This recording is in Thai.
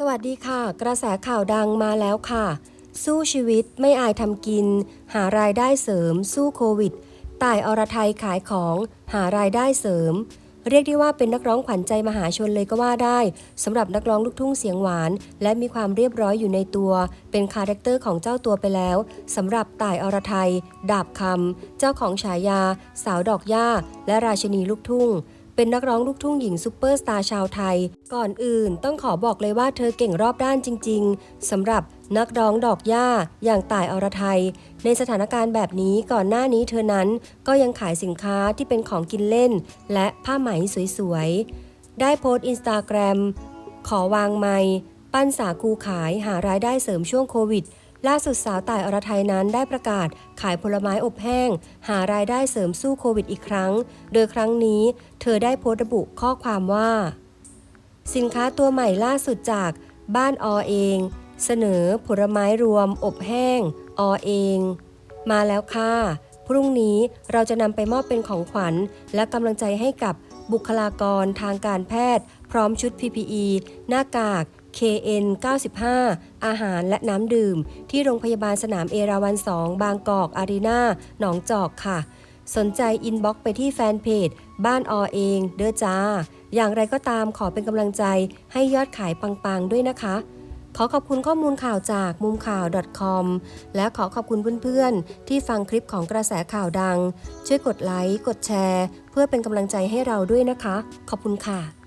สวัสดีค่ะ กระแสข่าวดังมาแล้วค่ะ สู้ชีวิตไม่อายทำกิน หารายได้เสริม สู้โควิดต่ายอรไทยขายของ หารายได้เสริม เรียกได้ว่าเป็นนักร้องขวัญใจมหาชนเลยก็ว่าได้สำหรับนักร้องลูกทุ่งเสียงหวาน และมีความเรียบร้อยอยู่ในตัว เป็นคาแรคเตอร์ของเจ้าตัวไปแล้วสำหรับต่ายอรไทย ดาบคำเจ้าของฉายา สาวดอกหญ้า และราชินีลูกทุ่ง เป็นนักร้องลูกทุ่งหญิงซูเปอร์สตาร์ชาวไทย ก่อนอื่นต้องขอบอกเลยว่าเธอเก่งรอบด้านจริง ๆสำหรับนักร้องดอกหญ้าอย่างต่ายอรไทย ในสถานการณ์แบบนี้ก่อนหน้านี้เธอนั้นก็ยังขายสินค้าที่เป็นของกินเล่น และผ้าไหมสวยๆ ได้โพสต์อินสตาแกรมขอวางไมค์ปั้นสาคูขายหารายได้เสริมช่วงโควิด ล่าสุดสาวต่ายอรไทยนั้นได้ประกาศขายผลไม้อบแห้ง หารายได้เสริมสู้โควิดอีกครั้ง โดยครั้งนี้เธอได้โพสต์ระบุข้อความว่า สินค้าตัวใหม่ล่าสุดจากบ้านอเอง เสนอผลไม้รวม อบแห้ง อเอง มาแล้วค่ะพรุ่งนี้เราจะนำไปมอบเป็นของขวัญ และกำลังใจให้กับบุคลากรทางการแพทย์ พร้อมชุด PPE หน้ากาก KN 95 อาหารและน้ำดื่ม ที่โรงพยาบาลสนามเอราวัน 2 บางกอกอารีนาหนองจอกค่ะ สนใจอินบ็อกไปที่แฟนเพจ บ้านอเองเด้อจ้า อย่างไรก็ตามขอเป็นกำลังใจให้ยอดขายปังๆ ด้วยนะคะ ขอขอบคุณข้อมูลข่าวจากมุมข่าว .com และขอขอบคุณเพื่อนๆ ที่ฟังคลิปของกระแสข่าวดัง ช่วยกดไลค์กดแชร์ เพื่อเป็นกำลังใจให้เราด้วยนะคะ ขอบคุณค่ะ